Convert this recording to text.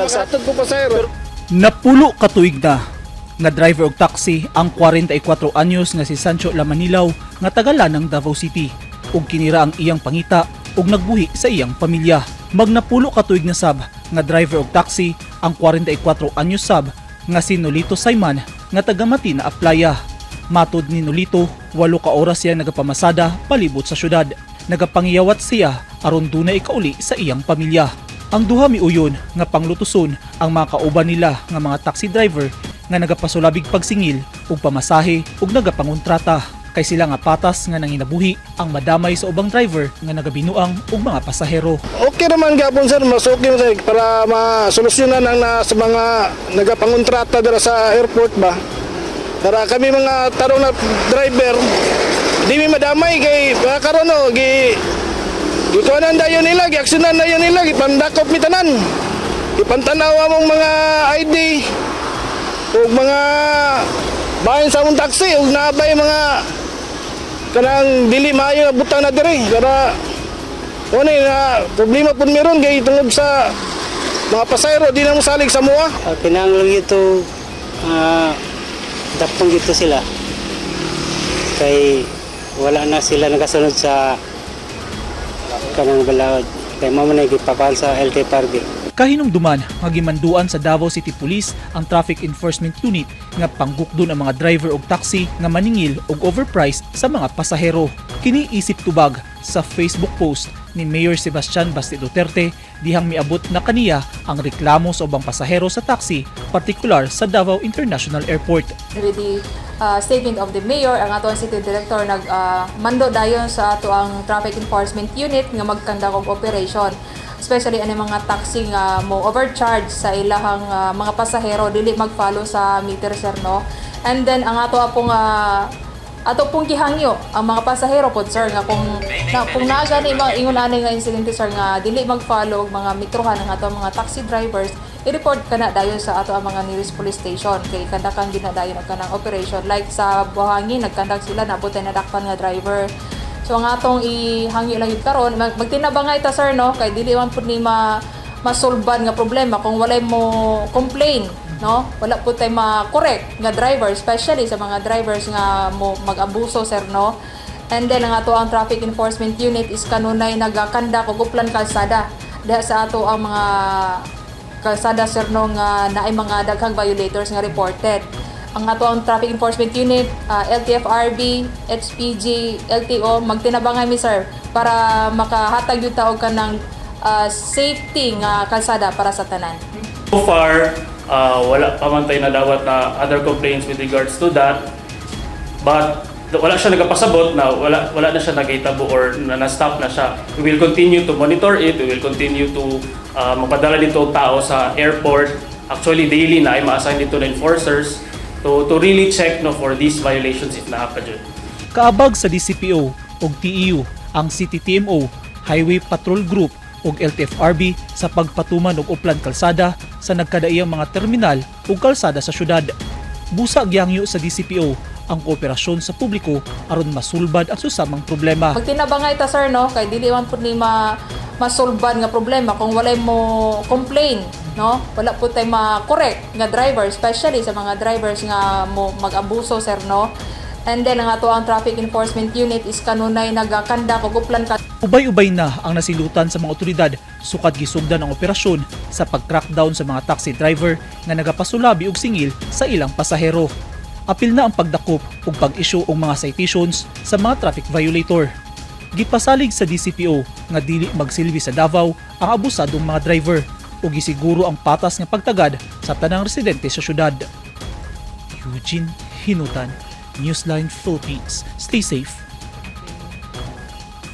Magsatod ko pa sir. Napulo ka tuig na nga driver og taxi ang 44 anyos nga si Sancho Lamanilaw nga tagala ng Davao City ug kinira ang iyang pangita ug nagbuhi sa iyang pamilya. Magnapulo ka tuig na sab nga driver og taxi ang 44 anyos sab nga si Nolito Sayman nga taga Matina Aplaya. Matod ni Nolito, walo ka oras siya nagapamasada palibot sa syudad. Nagapangiyawat siya aron dunay ikauli sa iyang pamilya. Ang duha miuyon nga panglutuson ang mga kauban nila nga mga taxi driver nga nagapasulabig pagsingil ug pamasahe ug nagapangontrata kay sila nga patas nga nanginabuhi ang madamay sa ubang driver nga nagabinuang ug mga pasahero. Okay naman gapon sir, mas okay sir para masolusyonan ang sa mga nagapangontrata dira sa airport ba. Para kami mga tarong na driver, di madamay kay karon no, gi gikuanan dayon nila, giaksyonan dayon nila, gipandakop mi tanan. Ipantanawa mong mga ID ug mga bahin sa mong taxi ug nabay mga kanang dili maayo na butang na diri para ano na problema pud meron kay tungod sa mga pasayro di na mo salig sa mua. uh, kinahanglan ito uh, dapong dito sila kay wala na sila nakasunod sa kanang balawad kay mamo na gipakuan sa LTFRB Kahinumduman nga gimanduan sa Davao City Police ang Traffic Enforcement Unit nga panggukdon ang mga driver og taxi nga maningil og overpriced sa mga pasahero. Kini isip tubag sa Facebook post ni Mayor Sebastian Basti Duterte dihang miabot na kaniya ang reklamo sa ubang pasahero sa taxi, partikular sa Davao International Airport. the uh, statement of the mayor. Ang ato city director nag uh, mando dayon sa ato ang traffic enforcement unit nga magkanda og operation. Especially ani mga taxi nga mo overcharge sa ilahang uh, mga pasahero dili mag-follow sa meter sir no? And then ang ato apong uh, ato pong gihangyo ang mga pasahero pod sir nga kung na, kung naa gani mga ingon ani nga insidente sir nga dili mag-follow mga metrohan ang ato mga taxi drivers i-report ka na dayon sa ato ang mga nearest police station. Kay kada kang ginadayon og kanang operation. Like sa Buhangin nagkandak sila nabutay na dakpan nga driver. So ang atong ihangyo lang yun karon mag, magtinabangay ta sir no? Kay dili man pud ni ma masolban nga problema kung walay mo complain no? Wala po tay ma-correct nga driver especially sa mga drivers nga mo mag-abuso sir no? And then ang ato ang traffic enforcement unit is kanunay nagakanda og uplan kalsada. Diha sa ato ang mga kalsada sir no nga naay mga daghang violators nga reported ang ato ang traffic enforcement unit ah, LTFRB, HPG, LTO magtinabangay mi sir para makahatag yung taog ka ng ah, safety nga kalsada para sa tanan. So far, uh, wala pa man tayo na dawat na other complaints with regards to that. But wala siya nagapasabot na wala wala na siya nagitabo or na na-stop na siya. We will continue to monitor it. We will continue to uh, magpadala dito tao sa airport. Actually, daily na ay ma-assign dito na enforcers to to really check no for these violations if naa pa dyan. Kaabag sa DCPO ug TEU ang City TMO, Highway Patrol Group ug LTFRB sa pagpatuman og uplan kalsada sa nagkadaiyang mga terminal ug kalsada sa syudad. Busa gyangyo sa DCPO ang kooperasyon sa publiko aron masulbad ang susamang problema. Pag tinabangay ta sir no kay dili man pud ni ma masolban nga problema kung walay mo complain no wala po tay ma-correct nga driver especially sa mga drivers nga mo mag-abuso sir no and then ang ato ang traffic enforcement unit is kanunay nagakanda og uplan ka Ubay-ubay na ang nasilutan sa mga otoridad sukad gisugdan ang operasyon sa pag-crackdown sa mga taxi driver nga nagapasulabi og singil sa ilang pasahero. Apil na ang pagdakop ug pag-issue og mga citations sa mga traffic violator. Gipasalig sa DCPO nga dili magsilbi sa Davao ang abusadong mga driver ug gisiguro ang patas nga pagtagad sa tanang residente sa syudad. Eugene Hinutan, Newsline Philippines. Stay safe